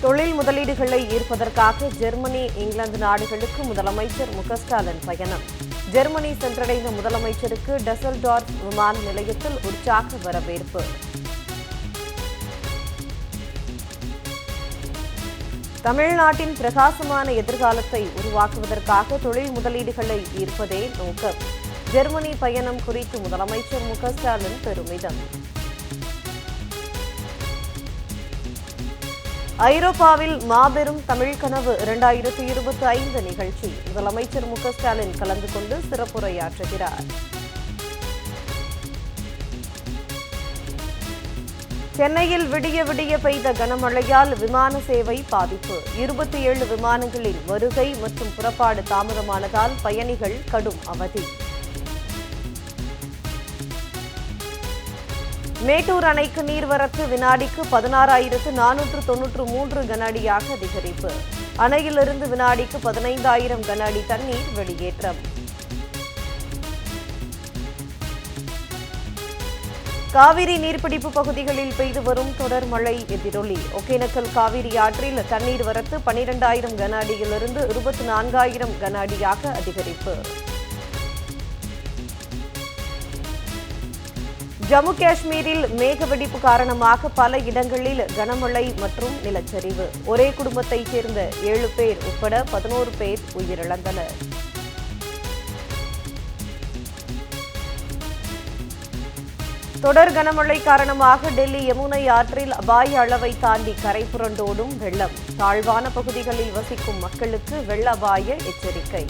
தொழில் முதலீடுகளை ஈர்ப்பதற்காக ஜெர்மனி இங்கிலாந்து நாடுகளுக்கு முதலமைச்சர் மு ஸ்டாலின் பயணம். ஜெர்மனி சென்றடைந்த முதலமைச்சருக்கு டெசல்டார்ஃப் விமான நிலையத்தில் உற்சாக வரவேற்பு. தமிழ்நாட்டின் பிரகாசமான எதிர்காலத்தை உருவாக்குவதற்காக தொழில் முதலீடுகளை ஈர்ப்பதே நோக்கம். ஜெர்மனி பயணம் குறித்து முதலமைச்சர் மு ஸ்டாலின் பெருமிதம். ஐரோப்பாவில் மாபெரும் தமிழ் கனவு இரண்டாயிரத்தி இருபத்தி ஐந்து நிகழ்ச்சி. முதலமைச்சர் மு ஸ்டாலின் கலந்து கொண்டு சிறப்புரையாற்றுகிறார். சென்னையில் விடிய விடிய பெய்த கனமழையால் விமான சேவை பாதிப்பு. இருபத்தி ஏழு விமானங்களின் வருகை மற்றும் புறப்பாடு தாமதமானதால் பயணிகள் கடும் அவதி. மேட்டூர் அணைக்கு நீர்வரத்து வினாடிக்கு பதினாறாயிரத்து நானூற்று தொன்னூற்று மூன்று கன அடியாக அதிகரிப்பு. அணையிலிருந்து வினாடிக்கு பதினைந்தாயிரம் கன அடி தண்ணீர் வெளியேற்றம். காவிரி நீர்பிடிப்பு பகுதிகளில் பெய்து வரும் தொடர் மழை எதிரொலி. ஒகேனக்கல் காவிரி ஆற்றில் தண்ணீர் வரத்து பனிரெண்டாயிரம் கன அடியிலிருந்து இருபத்தி நான்காயிரம் கன அடியாக அதிகரிப்பு. ஜம்மு காஷ்மீரில் மேகவெடிப்பு காரணமாக பல இடங்களில் கனமழை மற்றும் நிலச்சரிவு. ஒரே குடும்பத்தைச் சேர்ந்த ஏழு பேர் உட்பட பதினோரு பேர் உயிரிழந்தனர். தொடர் கனமழை காரணமாக டெல்லி யமுனை ஆற்றில் அபாய அளவை தாண்டி கரை புரண்டோடும் வெள்ளம். தாழ்வான பகுதிகளில் வசிக்கும் மக்களுக்கு வெள்ள அபாய எச்சரிக்கை.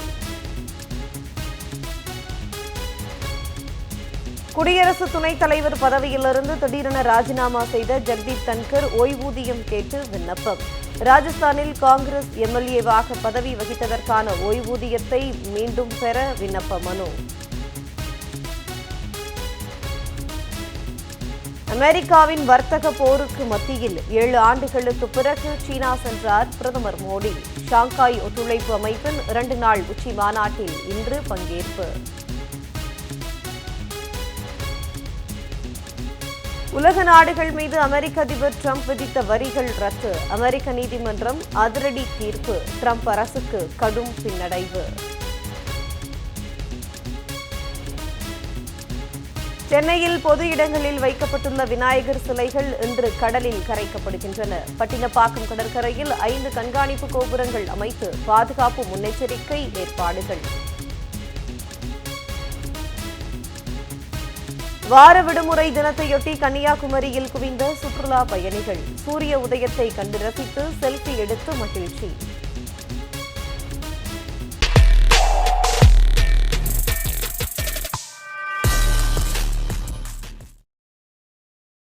குடியரசு துணைத் தலைவர் பதவியிலிருந்து திடீரென ராஜினாமா செய்த ஜெக்தீப் தன்கர் ஓய்வூதியம் கேட்டு விண்ணப்பம். ராஜஸ்தானில் காங்கிரஸ் எம்எல்ஏவாக பதவி வகித்ததற்கான ஓய்வூதியத்தை மீண்டும் பெற விண்ணப்ப மனு. அமெரிக்காவின் வர்த்தக போருக்கு மத்தியில் ஏழு ஆண்டுகளுக்கு பிறகு சீனா சென்றார் பிரதமர் மோடி. ஷாங்காய் ஒத்துழைப்பு அமைப்பின் இரண்டு நாள் உச்சி மாநாட்டில் இன்று பங்கேற்பு. உலக நாடுகள் மீது அமெரிக்க அதிபர் ட்ரம்ப் விதித்த வரிகள் ரத்து. அமெரிக்க நீதிமன்றம் அதிரடி தீர்ப்பு. ட்ரம்ப் அரசுக்கு கடும் பின்னடைவு. சென்னையில் பொது இடங்களில் வைக்கப்பட்டுள்ள விநாயகர் சிலைகள் இன்று கடலில் கரைக்கப்படுகின்றன. பட்டினப்பாக்கம் கடற்கரையில் ஐந்து கண்காணிப்பு கோபுரங்கள் அமைத்து பாதுகாப்பு முன்னெச்சரிக்கை ஏற்பாடுகள். வார விடுமுறை தினத்தையொட்டி கன்னியாகுமரியில் குவிந்த சுற்றுலா பயணிகள் சூரிய உதயத்தை கண்டு ரசித்து செல்ஃபி எடுத்து மகிழ்ச்சி.